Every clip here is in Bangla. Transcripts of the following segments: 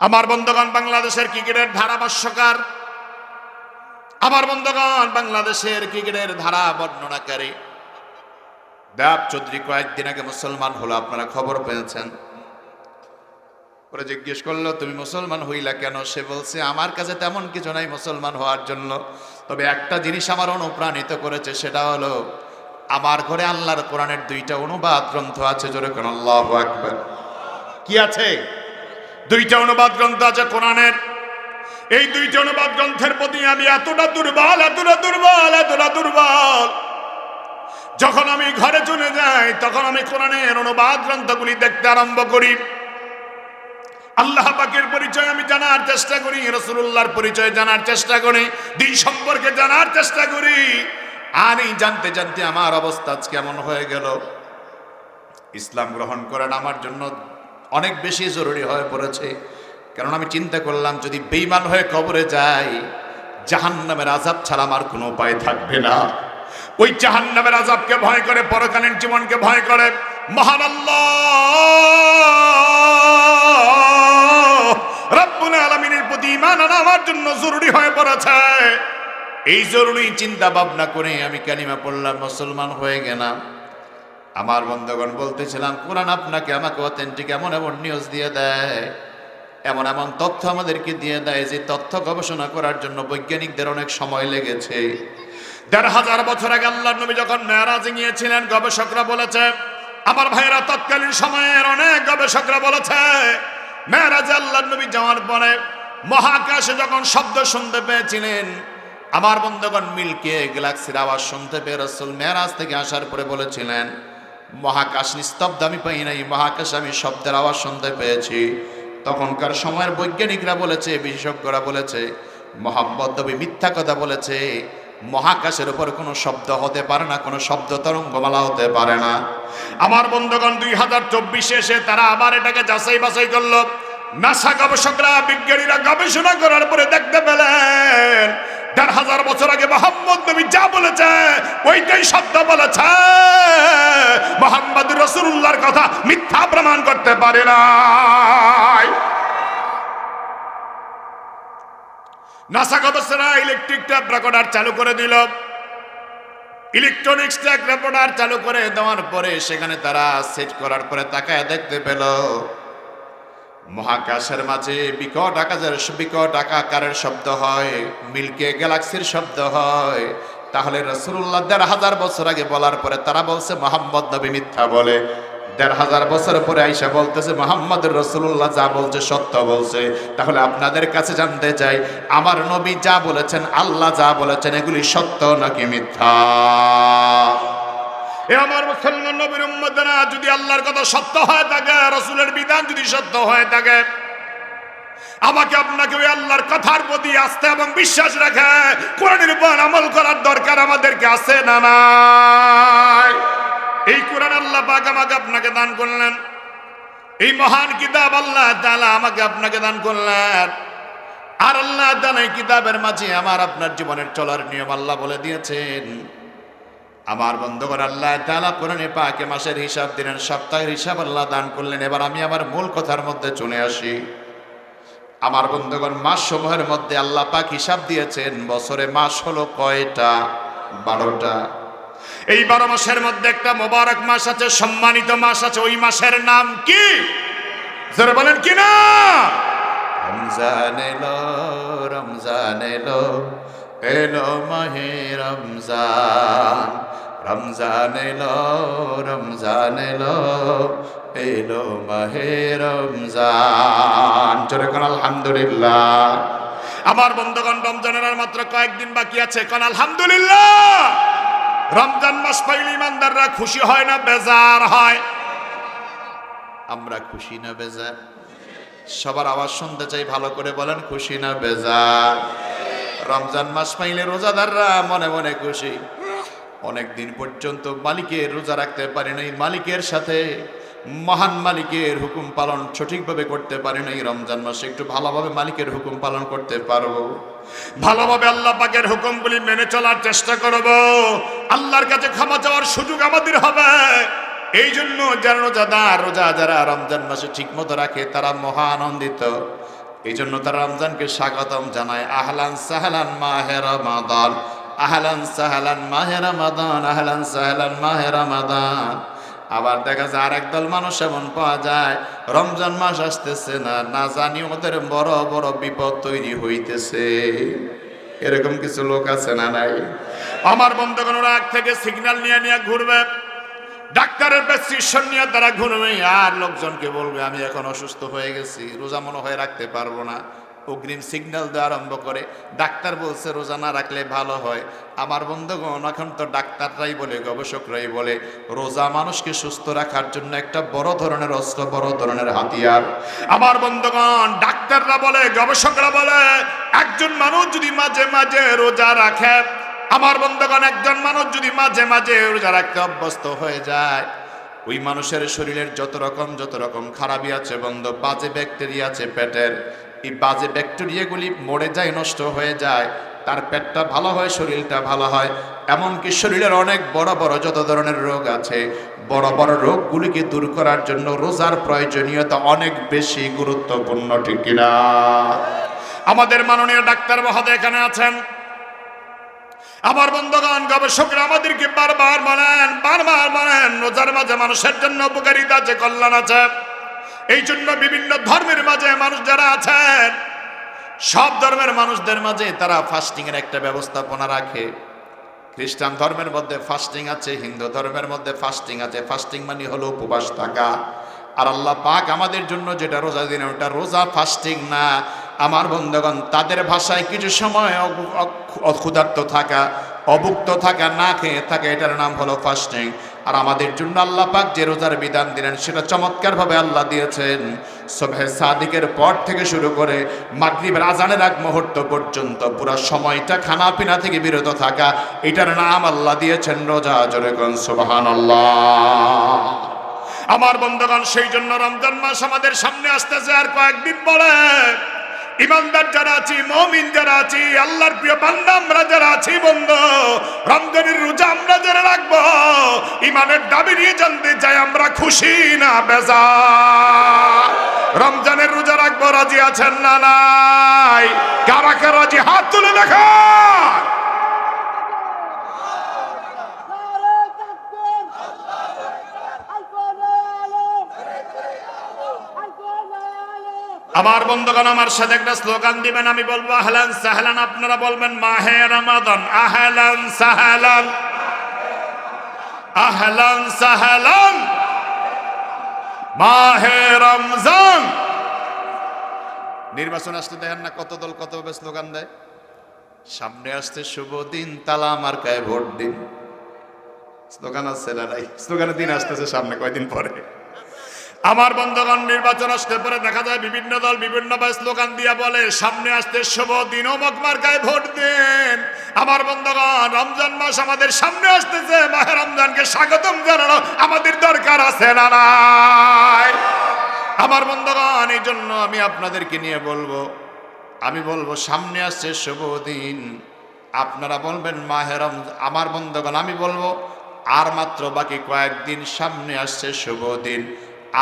আমার বন্ধুগণ, বাংলাদেশের ক্রিকেটের ধারাভাষ্যকার। আমার বন্ধুগণ, বাংলাদেশের ক্রিকেটের ধারা বর্ণনাকারী দেব চৌধুরী, কয়েকদিন আগে মুসলমান হলো, আপনারা খবর পেয়েছেন। পরে জিজ্ঞেস করল, তুমি মুসলমান হইলা কেন? সে বলছে, আমার কাছে তেমন কিছু নাই মুসলমান হওয়ার জন্য। তবে একটা জিনিস আমার অনুপ্রাণিত করেছে, সেটা হলো, আমার ঘরে আল্লাহর কোরআনের দুইটা অনুবাদ গ্রন্থ আছে, জোরে কোন আল্লাহ আকবার। কি আছে? দুইটা অনুবাদ গ্রন্থ আছে কোরআনের। এই দুইটা অনুবাদ গ্রন্থের প্রতি আমি এতটা দুর্বল এতটা দুর্বল এতটা দুর্বল। যখন আমি ঘরে চলে যাই, তখন আমি কোরআনের অনুবাদ গ্রন্থগুলি দেখতে আরম্ভ করি। আল্লাহ পাকের পরিচয় আমি জানার চেষ্টা করি রসুল্লাহর পরিচয় জানার চেষ্টা করি, দিন সম্পর্কে জানার চেষ্টা করি। আর এই জানতে জানতে আমার অবস্থা কেমন হয়ে গেল। ইসলাম গ্রহণ করেন আমার জন্য অনেক বেশি জরুরি হয়ে পড়েছে। কারণ আমি চিন্তা করলাম, যদি বেইমান হয়ে কবরে যাই, জাহান্নামের আজাব ছাড়া আমার কোনো উপায় থাকবে না। ওই জাহান্নামের আজাবকে ভয় করে, পরকালীন জীবনকে ভয় করে, মহান আল্লাহ! আলামিনের প্রতি আনা আমার জন্য জরুরি হয়ে পড়েছে। এই জরুরি চিন্তা ভাবনা করে আমি কালিমা পড়লাম, মুসলমান হয়ে গেলাম। আমার বন্ধুগণ বলতেছিলাম, কোরআন আপনাকে আমাকে অথেন্টিক এমন এমন নিউজ দিয়ে দেয়, এমন এমন তথ্য আমাদেরকে দিয়ে দেয় যে তথ্য গবেষণা করার জন্য বৈজ্ঞানিকদের অনেক সময় লেগেছে। দেড় হাজার বছর আগে আল্লাহ নবী যখন মেয়ারাজে গিয়েছিলেন, গবেষকরা বলেছে, আমার ভাইয়েরা তৎকালীন সময়ের অনেক গবেষকরা বলেছে, মেয়ারাজে আল্লাহ নবী যাওয়ার পরে মহাকাশে যখন শব্দ শুনতে পেয়েছিলেন, আমার বন্ধুগণ মিলকে গ্যালাক্সির আওয়াজ শুনতে পেয়ে রসুল মেয়ারাজ থেকে আসার পরে বলেছিলেন মহাকাশ নিস্তব্ধ, আমি পাই নাই। মহাকাশ, আমি শব্দের আওয়াজ শুনতে পেয়েছি। তখনকার সময়ের বৈজ্ঞানিকরা বলেছে, বিশেষজ্ঞরা বলেছে মোহাম্মদ মিথ্যা কথা বলেছে, মহাকাশের উপর কোনো শব্দ হতে পারে না, কোনো শব্দ তরঙ্গমালা হতে পারে না। আমার বন্ধুগণ, দুই হাজার চব্বিশে এসে তারা আবার এটাকে যাচাই বাছাই করল। নাসা গবেষকরা, বিজ্ঞানীরা গবেষণা করার পরে দেখতে হাজার বছর আগে মোহাম্মদ নবী যা বলেছে, ওইটাই শব্দ বলেছে। মোহাম্মদ রসুল্লাহর কথা মিথ্যা প্রমাণ করতে পারে না নাসা গবেষণা ইলেকট্রিক ট্যাপ রেকর্ডার চালু করে দিল। ইলেকট্রনিক্স ট্যাপ রেকর্ডার চালু করে দেওয়ার পরে সেখানে তারা সেট করার পরে তাকায় দেখতে পেল মহাকাশের মাঝে বিকট আকাশের বিকট আকারের শব্দ হয়, মিল্কে গ্যালাক্সির শব্দ হয়। তাহলে রসুল্লাহ দেড় হাজার বছর আগে বলার পরে তারা বলছে, মোহাম্মদ নবী মিথ্যা বলে। দেড় হাজার বছর পরে আইসা বলতেছে, মোহাম্মদ রসুল্লাহ যা বলছে সত্য বলছে। তাহলে আপনাদের কাছে জানতে চাই, আমার নবী যা বলেছেন, আল্লাহ যা বলেছেন, এগুলি সত্য নাকি মিথ্যা? এ আমার মুসলমান নবীর উম্মতেরা, যদি আল্লাহর কথা সত্য হয়ে থাকে রসুলের বিধান যদি সত্য হয়ে থাকে আমাকে আপনাকে ওই আল্লাহর কথার প্রতি আস্থা এবং বিশ্বাস রেখে কোরআনের উপর আমল করার দরকার আমাদেরকে আছে না নাই? এই কোরআন আল্লাহ পাক আমাকে আপনাকে দান করলেন। এই মহান কিতাব আল্লাহ তাআলা আমাকে আপনাকে দান করলেন। আর আল্লাহ তাআলা এই কিতাবের মাঝে আমার আপনার জীবনের চলার নিয়ম আল্লাহ বলে দিয়েছেন। আমার বন্ধুগণ, আল্লাহ তাআলা কোরআনে পাকে মাসের হিসাব দিলেন, সপ্তাহের হিসাব আল্লাহ দান করলেন। এবার আমি আমার মূল কথার মধ্যে চলে আসি। আমার বন্ধুগণ মাস সমূহের মধ্যে আল্লাহ পাক হিসাব দিয়েছেন, বছরে মাস হলো কয়টা? বারোটা। এই বারো মাসের মধ্যে একটা মোবারক মাস আছে, সম্মানিত মাস আছে। ওই মাসের নাম কি? বলেন কি না? রমজান এলো রমজান এলো এলো মাহে রমজান। রমজান এলো রমজান এলো এলো মাহে রমজান। জোরে কোন আলহামদুলিল্লাহ। আমার বন্ধুগণ, রমজানের মাত্র কয়েকদিন বাকি আছে, কোন আলহামদুলিল্লাহ। রমজান মাস পাইলে ইমানদাররা খুশি হয় না, বেজার হয়। আমরা খুশি না, বেজার? সবার আওয়াজ শুনতে চাই, ভালো করে বলেন, খুশি না, বেজার? রমজান মাস পাইলে রোজাদাররা মনে মনে খুশি। অনেক দিন পর্যন্ত মালিকের রোজা রাখতে পারে নাই, মালিকের সাথে মহান মালিকের হুকুম পালন সঠিকভাবে করতে পারে নাই রমজান মাসে। একটু ভালোভাবে মালিকের হুকুম পালন করতে পারব ভালোভাবে আল্লাহ পাকের হুকুমগুলি মেনে চলার চেষ্টা করব। আল্লাহর কাছে ক্ষমা চাওয়ার সুযোগ আমাদের হবে। এই জন্য যারা রোজাদার, রোজা যারা রমজান মাসে ঠিক মতো রাখে, তারা মহা আনন্দিত। এই জন্য তারা রমজানকে স্বাগতম জানায়। আহলান সাহলান মাহে রমাদান। আহলান সাহলান মাহে রমাদান, আহলান সাহলান মাহে রমাদান। আবার দেখা যায় আরেক দল মানুষ এমন পাওয়া যায়, রমজান মাস আসতেছে না না জানি ওদের বড় বড় বিপদ তৈরি হইতেছে। এরকম কিছু লোক আছে না নাই? আমার বন্ধুগণ রাগ থেকে সিগন্যাল নিয়ে নিয়ে ঘুরবে। ডাক্তারের প্রেসক্রিপশন নিয়ে তারা ঘুরবে। আর লোকজনকে বলবে, আমি এখন অসুস্থ হয়ে গেছি, রোজা মনে হয় রাখতে পারব না। অগ্রিম সিগন্যাল দেওয়া আরম্ভ করে, ডাক্তার বলছে, রোজা না রাখলে ভালো হয়। আমার বন্ধুগণ, এখন তো ডাক্তাররাই বলে, গবেষকরাই বলে, রোজা মানুষকে সুস্থ রাখার জন্য একটা বড় ধরনের অস্ত্র, বড় ধরনের হাতিয়ার। আমার বন্ধুগণ, ডাক্তাররা বলে, গবেষকরা বলে, একজন মানুষ যদি মাঝে মাঝে রোজা রাখে, আমার বন্ধুগণ, একজন মানুষ যদি মাঝে মাঝে রোজা রাখতে অভ্যস্ত হয়ে যায়, ওই মানুষের শরীরের যত রকম যত রকম খারাপই আছে বন্ধ, বাজে ব্যাকটেরিয়া আছে পেটের এই বাজে ব্যাকটেরিয়াগুলি মরে যায়, নষ্ট হয়ে যায়। তার পেটটা ভালো হয়, শরীরটা ভালো হয়। এমনকি শরীরের অনেক বড় বড় যত ধরনের রোগ আছে, বড় বড় রোগগুলিকে দূর করার জন্য রোজার প্রয়োজনীয়তা অনেক বেশি গুরুত্বপূর্ণ, ঠিক কিনা আমাদের মাননীয় ডাক্তার মহোদয় এখানে আছেন। আমার বন্ধুগণ, গবেষকরা আমাদেরকে বারবার বলেন বারবার বলেন, রোজার মাঝে মানুষের জন্য উপকারিতা আছে কল্যাণ আছে। এই জন্য বিভিন্ন ধর্মের মাঝে মানুষ যারা আছেন, সব ধর্মের মানুষদের মাঝে তারা ফাস্টিং এর একটা ব্যবস্থাপনা রাখে। খ্রিস্টান ধর্মের মধ্যে ফাস্টিং আছে, হিন্দু ধর্মের মধ্যে ফাস্টিং আছে। ফাস্টিং মানে হলো উপবাস থাকা। আর আল্লাহ পাক আমাদের জন্য যেটা রোজা দিন ওটা রোজা ফাস্টিং না। আমার বন্ধুগণ, তাদের ভাষায় কিছু সময় অক্ষুধার্ত থাকা, অভুক্ত থাকা, না খেয়ে থাকা, এটার নাম হলো ফাস্টিং আর আমাদের জন্য আল্লাহ পাক যে রোজার বিধান দিলেন, সেটা চমৎকারভাবে আল্লাহ দিয়েছেন। সবহে সাদিকের পর থেকে শুরু করে মাগরিবের আজানের আগ মুহূর্ত পর্যন্ত পুরো সময়টা খানা পিনা থেকে বিরত থাকা, এটার নাম আল্লাহ দিয়েছেন রোজা। জোরে কোন সুবহানাল্লাহ। আমার বন্ধুগণ, সেই জন্য রমজান মাস আমাদের সামনে আসতেছে, আর কয়েকদিন পরে ইমানদার যারা আছি, মমিন যারা আছি, আল্লাহর প্রিয় বান্দা আমরা যারা আছি, বন্ধু, রমজানের রোজা আমরা যারা রাখব। ইমানের দাবি নিয়ে জানতে চাই, আমরা খুশি না বেজা রমজানের রোজা রাখব, রাজি আছেন না নাই? কারা কারা রাজি? হাত তুলে দেখা আমার বন্ধুগণ, আমার সাথে একটা স্লোগান দিবেন, আমি বলব, আহলান সাহলান আপনারা বলবেন, মাহে রমাদান আহলান সাহলান আহলান সাহলান মাহে রমজান নির্বাচন আসতে দেখেন না কত দল কতভাবে স্লোগান দেয়? সামনে আসতে শুভ দিন, তালা মার্কায় ভোট দিন। স্লোগান আছে না নাই? স্লোগানের দিন আসতেছে সামনে কয়দিন পরে? আমার বন্ধগণ, নির্বাচন আসতে পরে দেখা যায় বিভিন্ন দল বিভিন্ন স্লোগান দিয়া বলে, সামনে আসতে শুভ দিন অমক মার্কায় ভোট দেন। আমার বন্ধগণ, রমজান মাস আমাদের সামনে আসতেছে, মাহে রমজানকে স্বাগতম জানানো আমাদের দরকার আছে না নাই? আমার বন্ধগণ, এই জন্য আমি আপনাদেরকে নিয়ে বলব, আমি বলব সামনে আসছে শুভ দিন। আপনারা বলবেন, মাহে রমজান আমার বন্ধগণ, আমি বলব, আর মাত্র বাকি কয়েকদিন সামনে আসছে শুভ দিন।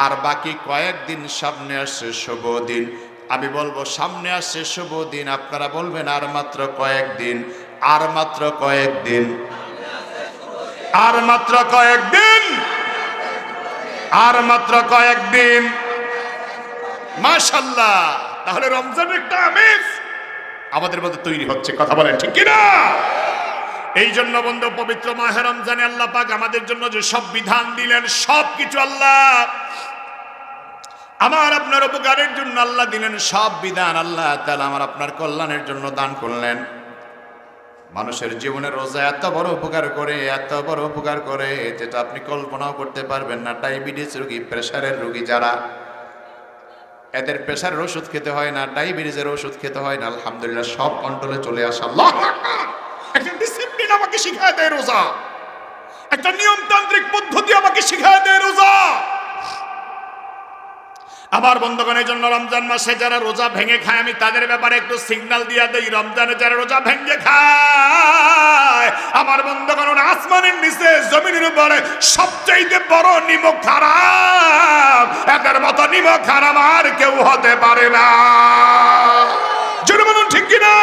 আর বাকি কয়েকদিন সামনে আসছে শুভ দিন। আমি বলব, সামনে আসছে শুভ দিন, আপনারা বলবেন আর মাত্র কয়েকদিন, আর মাত্র কয়েকদিন। আর মাত্র কয়েকদিন। আর মাত্র কয়েকদিন। মাশাল্লাহ তাহলে রমজানের একটা আমেজ আমাদের মধ্যে তৈরি হচ্ছে, কথা বলেন ঠিক কিনা? এই জন্য বন্ধু পবিত্র মাহেরম জানে আল্লাহ পাক আমাদের জন্য যে সব বিধান দিলেন, সব কিছু আল্লাহ। আমার আপনার উপকারের জন্য আল্লাহ দিলেন সব বিধান। আল্লাহ তাআলা আমার আপনার কল্যাণের জন্য দান করলেন। মানুষের জীবনে রোজা এত বড় উপকার করে, এত বড় উপকার করে, যেটা আপনি কল্পনাও করতে পারবেন না। ডায়াবেটিস রোগী প্রেশারের রোগী যারা, এদের প্রেশারের ওষুধ খেতে হয় না, ডায়াবেটিসের ওষুধ খেতে হয় না। আলহামদুলিল্লাহ, সব কন্ট্রোলে চলে আসা। আমাকে শিখায় দেয় রোজা। একটা নিয়মতান্ত্রিক পদ্ধতি আমাকে শিখায় দেয় রোজা। আমার বন্ধুগণের জন্য রমজান মাসে যারা রোজা ভেঙে খায়, আমি তাদের ব্যাপারে একটু সিগন্যাল দিয়ে দেই। রমজানে যারা রোজা ভেঙে খায়, আমার বন্ধুগণ, আসমানের নিচে, জমিনের উপরে সবচাইতে বড় নিমক খারাপ। এদের মতো নিমক খারাপ আর কেউ হতে পারে না। জোরে বলুন, ঠিক কিনা?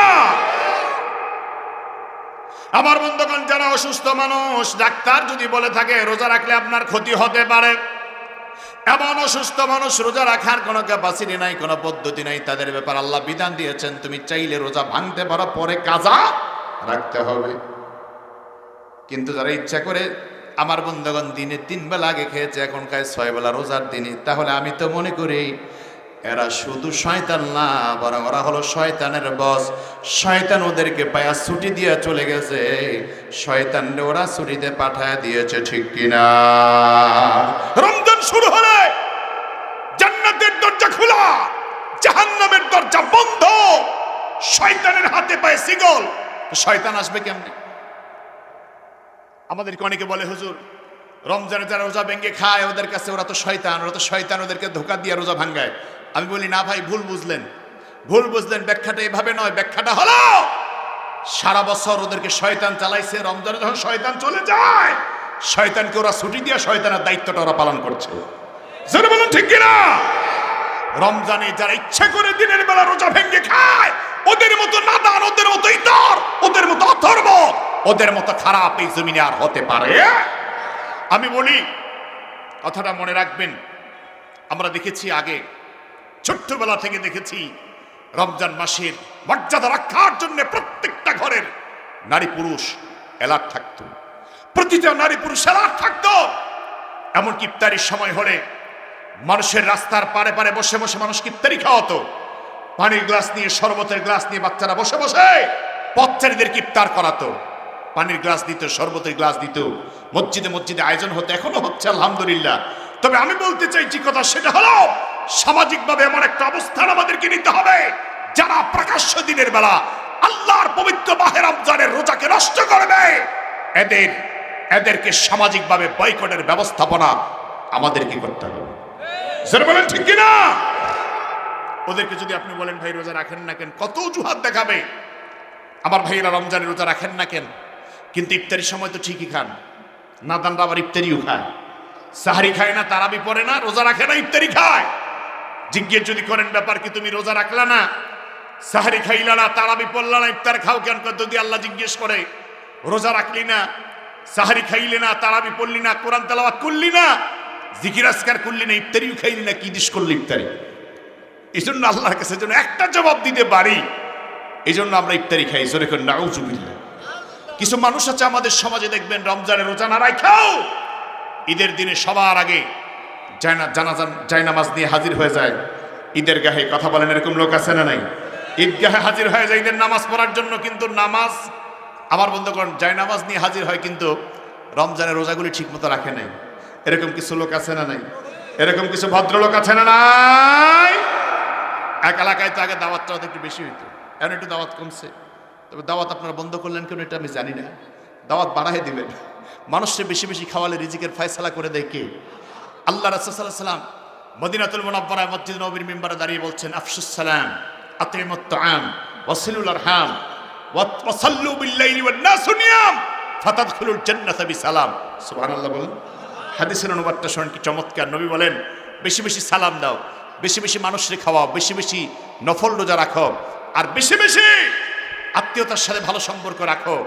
আমার বন্ধুগণ, যারা অসুস্থ মানুষ, ডাক্তার যদি বলে থাকে, রোজা রাখলে আপনার ক্ষতি হতে পারে। এমন অসুস্থ মানুষ রোজা রাখার কোনো ক্যাপাসিটি নাই, কোনো পদ্ধতি নাই। তাদের ব্যাপার আল্লাহ বিধান দিয়েছেন, তুমি চাইলে রোজা ভাঙতে পারো, পরে কাজা রাখতে হবে। কিন্তু যারা ইচ্ছা করে, আমার বন্ধুগণ, দিনে তিন বেলা আগে খেয়েছে এখন ছয় বেলা রোজার দিনে, তাহলে আমি তো মনে করি এরা শুধু শয়তান না, বরং ওরা হলো শয়তানের বস। শয়তান ওদেরকে পায়া ছুটি দিয়ে চলে গেছে। শয়তান ওরা ছুটিতে পাঠায় দিয়েছে, ঠিক কিনা? রমজান শুরু হলে জান্নাতের দরজা খোলা, জাহান্নামের দরজা বন্ধ। শয়তানের হাতে পায়ে সিগল শয়তান আসবে কেমনে? আমাদেরকে অনেকে বলে, হুজুর, রমজানে যারা রোজা ভেঙে খায়, ওদের কাছে ওরা তো শয়তান। ওরা তো শয়তান ওদেরকে ধোকা দিয়ে রোজা ভাঙ্গায়। আমি বলি, না ভাই, ভুল বুঝলেন। ভুল বুঝলেন, ব্যাখ্যাটা এভাবে নয়, ব্যাখ্যাটা হলো, সারা বছর ওদেরকে শয়তান চালাইছে, রমজানে যখন শয়তান চলে যায়, শয়তানকে ওরা ছুটি দিয়ে শয়তানের দায়িত্বটা ওরা পালন করছে। জোরে বলুন, ঠিক কিনা? রমজানে যারা ইচ্ছা করে দিনের বেলা রোজা ভেঙে খায়, ওদের মতো নাদান, ওদের মতো ইতর, ওদের মতো অথর্ব, ওদের মতো খারাপ এই জমিনে আর হতে পারে? আমি বলি, কথাটা মনে রাখবেন। আমরা দেখেছি আগে ছোট্টবেলা থেকে দেখেছি, রমজান মাসের মর্যাদা রক্ষার জন্য প্রত্যেকটা ঘরের নারী পুরুষ এলাট থাকতো। প্রতিটা নারী পুরুষ এলাট থাকতো। এমনকি ইফতারির সময় হলে মানুষের রাস্তার পারে পারে বসে বসে মানুষ ইফতারি খাওয়াতো। পানির গ্লাস নিয়ে, শরবতের গ্লাস নিয়ে বাচ্চারা বসে বসে পথচারীদের ইফতার করাতো। পানির গ্লাস দিত, শরবতের গ্লাস দিত। মসজিদে মসজিদে আয়োজন হতো, এখনও হচ্ছে, আলহামদুলিল্লাহ। তবে আমি বলতে চাইছি কথা, সেটা হলো সামাজিকভাবে এমন একটা অবস্থান আমাদেরকে নিতে হবে, যারা প্রকাশ্য দিনের বেলা আল্লাহর পবিত্র মাহের রমজানের রোজাকে নষ্ট করবে। এদের, এদেরকে সামাজিকভাবে বয়কটের ব্যবস্থাপনা আমাদেরকে করতে হবে। বলেন ঠিক কিনা? ওদেরকে যদি আপনি বলেন, ভাই, রোজা রাখেন না কেন? কত অজুহাত দেখাবে? আমার ভাইয়েরা রমজানের রোজা রাখেন না কেন? কিন্তু ইফতারির সময় তো ঠিকই খান। নাদানরা আবার ইফতারিও খায়। সাহারি খায় না, তারাবি পড়ে না, রোজা রাখে না, ইফতারি খায়। জিজ্ঞেস যদি করেন, ব্যাপার কি তুমি রোজা রাখলা না? সাহারি খাইলা না, তারাবি পড়লা না, ইফতার খাও কেন? যদি আল্লাহ জিজ্ঞেস করে, রোজা রাখলি না, সাহারি খাইলে না, তারাবি পড়লি না, কোরআন তেলাওয়াত করলি না জিকিরাজকার করলি না, ইফতারিও খাইলি না, কি দিস করলি ইফতারি? এই জন্য আল্লাহর কাছে যেন একটা জবাব দিতে পারি এই জন্য আমরা ইফতারি খাই। জোরে করে নাউজুবিল্লাহ কিছু মানুষ আছে আমাদের সমাজে দেখবেন রমজানের রোজা না রাখাও ঈদের দিনে সবার আগে জায়না জানাজান নিয়ে হাজির হয়ে যায়। ঈদের গাহে কথা বলেন এরকম লোক আছে না নাই? ঈদগাহে হাজির হয়ে যায়, ঈদের নামাজ পড়ার জন্য কিন্তু নামাজ আমার বন্ধুগণ জায়নামাজ নিয়ে হাজির হয় কিন্তু রমজানের রোজাগুলি ঠিক মতো রাখে নাই। এরকম কিছু লোক আছে না নাই? এরকম কিছু ভদ্রলোক আছে না নাই? এক এলাকায় তো আগে দাওয়াত টাওয়াত একটু বেশি হইতো। এখন একটু দাওয়াত কমছে। তবে দাওয়াত আপনারা বন্ধ করলেন কেন এটা আমি জানি না। দাওয়াত বাড়াই দিবেন। মানুষকে বেশি বেশি খাওয়ালে রিজিকের ফয়সালা করে দেয় কে? আল্লাহ রাসূলুল্লাহ সাল্লাম মদিনাতুল মুনাব্বারায় মসজিদ নবীর মিম্বারে দাঁড়িয়ে বলছেন আফসুস সালাম আতিমুত ওয়াসিলুল আরহাম ওয়াসাল্লু বিল্লাইলি ওয়ান নাসু নিয়াম, ফাতাদখুলুল জান্নাতা বিসালাম। সুবহানাল্লাহ বলেন। হাদিসের অনুবাদটা শুনেন কি চমৎকার। নবী বলেন, বেশি বেশি সালাম দাও, বেশি বেশি মানুষকে খাওয়াও, বেশি বেশি নফল রোজা রাখো, আর বেশি বেশি আত্মীয়তার সাথে ভালো সম্পর্ক রাখো।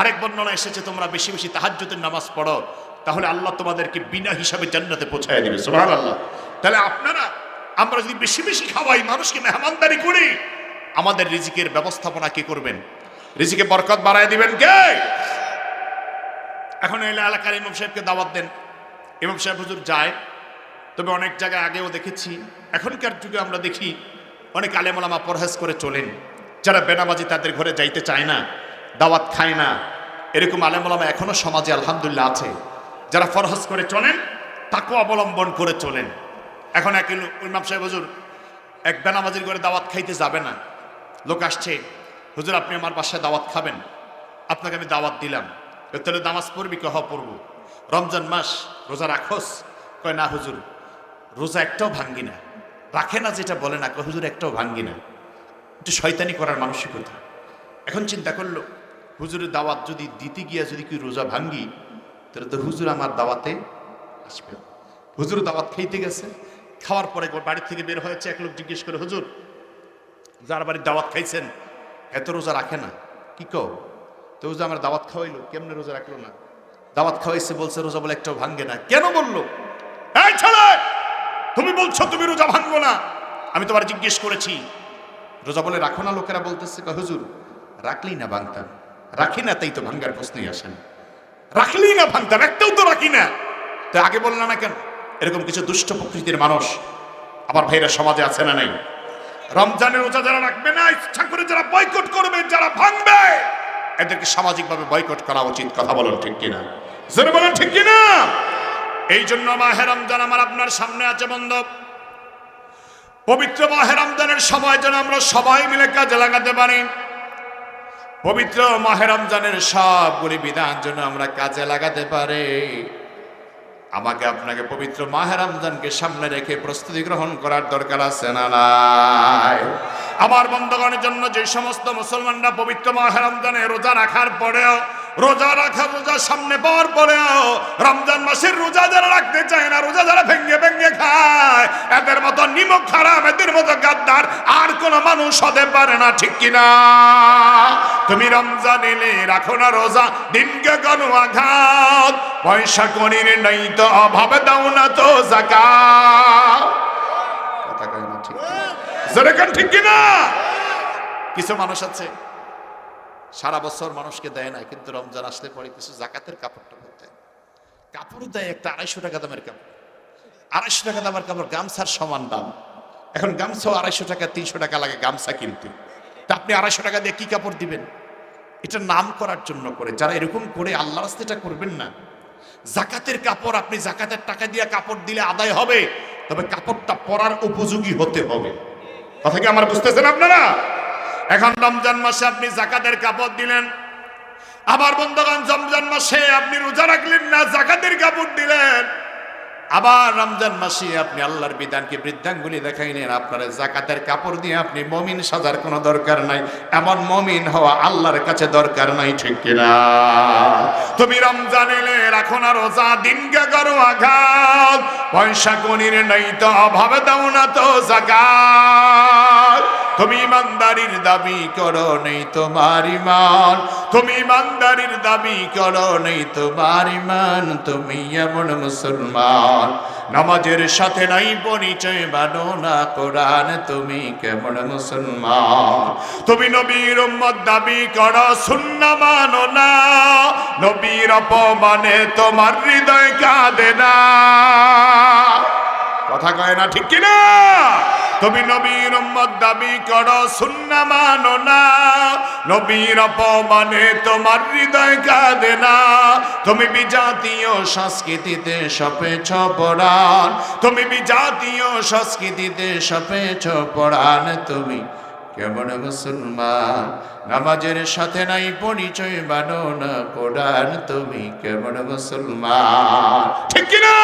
আরেক বর্ণনা এসেছে, তোমরা বেশি বেশি তাহাজ্জুদের নামাজ পড়ো তাহলে আল্লাহ তোমাদেরকে বিনা হিসাবে জান্নাতে পৌঁছায় দেবে দিবে সুবহানাল্লাহ। তাহলে আপনারা আমরা যদি বেশি বেশি খাওয়াই মানুষকে মেহমানদারি করি আমাদের রিজিকের ব্যবস্থাপনা কে করবেন? রিজিকে বরকত বাড়ায় দিবেন কে? এখন এলে এলাকার ইমাম সাহেবকে দাওয়াত দেন। ইমাম সাহেব হুজুর যায় তবে অনেক জায়গায় আগেও দেখেছি এখনকার যুগে আমরা দেখি অনেক আলেমলামা পরহেজ করে চলেন। যারা বেনামাজি তাদের ঘরে যাইতে চায় না দাওয়াত খায় না। এরকম আলেমলামা এখনও সমাজে আলহামদুলিল্লাহ আছে। যারা ফরহজ করে চলেন তাকেও অবলম্বন করে চলেন। এখন এক ইমাম সাহেব, হুজুর, এক বেনামাজির ঘরে দাওয়াত খাইতে যাবে না। লোক আসছে, হুজুর, আপনি আমার বাসায় দাওয়াত খাবেন। আপনাকে আমি দাওয়াত দিলাম। তাহলে নামাজ পড়বি কহ পড়ব। রমজান মাস, রোজা রাখোস? কয়, না হুজুর, রোজা একটাও ভাঙ্গি না। রাখে না যেটা বলে না হুজুর, একটাও ভাঙ্গি না। একটু শয়তানি করার মানসিকতা। এখন চিন্তা করল, হুজুরের দাওয়াত যদি দিতে গিয়া যদি কি রোজা ভাঙ্গি তাহলে তো হুজুর আমার দাওয়াতে আসবে। হুজুর দাওয়াত খাইতে গেছে, খাওয়ার পরে বাড়ি থেকে বের হয়েছে, এক লোক জিজ্ঞেস করে, হুজুর, যার বাড়ির দাওয়াত খাইছেন, এত রোজা রাখে না? কি কও? তো হুজুর আমার দাওয়াত খাওয়াইলো, কেমনে রোজা রাখল না? দাওয়াত খাওয়াইছে বলছে, রোজা বলে একটাও ভাঙ্গে না। কেন বলল? ছেলে, তুমি বলছো তুমি রোজা ভাঙ্গো না। আমি তোমার জিজ্ঞেস করেছি, রোজা বলে রাখো না? লোকেরা বলতেছে, হুজুর, রাখলেই না ভাঙতাম। রাখি না, তাই তো ভাঙ্গার প্রশ্নই আসে না। রাখলেই না ভাঙতাম একটাও তো রাখি না। তো আগে বললাম না কেন? এরকম কিছু দুষ্ট প্রকৃতির মানুষ আমার ভাইরা সমাজে আছে না নাই? রমজানের রোজা যারা রাখবে না, ইচ্ছা করে যারা বয়কট করবে, যারা ভাঙবে, এদেরকে সামাজিকভাবে বয়কট করা উচিত, কথা বলুন ঠিক কিনা? জোরে বলেন ঠিক কিনা? এই জন্য মাহে রমজান আমার আপনার সামনে আছে, বন্ধ। পবিত্র মাহে রমজানের সময় যেন আমরা সবাই মিলে কাজে লাগাতে পারি। পবিত্র মাহেরমজানের সব সবগুলি বিধান যেন আমরা কাজে লাগাতে পারি। আমাকে আপনাকে পবিত্র মাহেরমজানকে সামনে রেখে প্রস্তুতি গ্রহণ করার দরকার আছে না আমার বন্ধগণের জন্য যে সমস্ত মুসলমানরা পবিত্র মাহে রোজা রাখার পরেও, রোজা রাখা রোজা সামনে পাওয়ার পরেও, রমজান মাসের রোজা যারা রাখতে চায় না, রোজা যারা ভেঙ্গে ভেঙ্গে খায়, এদের মতো নিমক খারাপ, এদের মতো গাদ্দার আর কোন মানুষ হতে পারে না, ঠিক কিনা তুমি রমজান এলে রাখো না রোজা, দিনকে কোনো আঘাত, পয়সা করির নেই তো, অভাবে দাও না তো জাকা ঠিক কিনা? কিছু মানুষ আছে, সারা বছর মানুষকে দেয় না, কিন্তু রমজান আসলে পরে কিছু জাকাতের কাপড়টা দেয়। কাপড় দেয় একটা আড়াইশো টাকা দামের কাপড়। আড়াইশো টাকা দামের কাপড়, গামছার সমান দাম। এখন গামছাও আড়াইশো টাকা, তিনশো টাকা লাগে গামছা কিনতে। তা আপনি আড়াইশো টাকা দিয়ে কি কাপড় দিবেন? এটা নাম করার জন্য করে। যারা এরকম করে আল্লাহ রাস্তাটা করবেন না। জাকাতের কাপড়, আপনি জাকাতের টাকা দিয়ে কাপড় দিলে আদায় হবে, তবে কাপড়টা পরার উপযোগী হতে হবে। কথা কি আমার বুঝতেছেন আপনারা? এখন রমজান মাসে আপনি জাকাতের কাপড় দিলেন। আবার বন্ধগান রমজান মাসে আপনি রোজা রাখলেন না, জাকাতের কাপড় দিলেন। আবার রমজান মাসে আপনি আল্লাহর বিধানকে বৃদ্ধাঙ্গুলি দেখাইলেন আপনার জাকাতের কাপড় দিয়ে আপনি মমিন সাজার কোনো দরকার নাই, এমন মমিন হওয়া আল্লাহর কাছে দরকার নাই, ঠিক কিনা? তুমি রমজান এলে রাখো না রোজা, দিনকে করো আঘাত, পয়সা কনির নাই তো, অভাবে দাও না তো, জাকাত। তুমি ইমানদারির দাবি করো নেই তোমার ইমান। তুমি ইমানদারির দাবি করো নেই তোমার ইমান। তুমি এমন মুসলমান। নামাজের সাথে নাই পরিচয় বানো না কোরআন। তুমি কেমন মুসলমান। তুমি নবীর উম্মত দাবি করো শূন্য মানো না। নবীর অপমানে তোমার হৃদয় কাঁদে না। কথা কয় না ঠিক কিনা? তুমি নবীর উম্মত দাবি করো শূন্য মানো না। নবীর অপমানে তোমার হৃদয় কাঁদে না। তুমি বিজাতীয় সংস্কৃতিতে সপেছ পড়ান তুমি বিজাতীয় সংস্কৃতিতে সপেছ পড়ান তুমি কেমন মুসলমান? নামাজের সাথে নাই পরিচয় বানো না কোরআন। তুমি কেমন মুসলমান? ঠিক কিনা?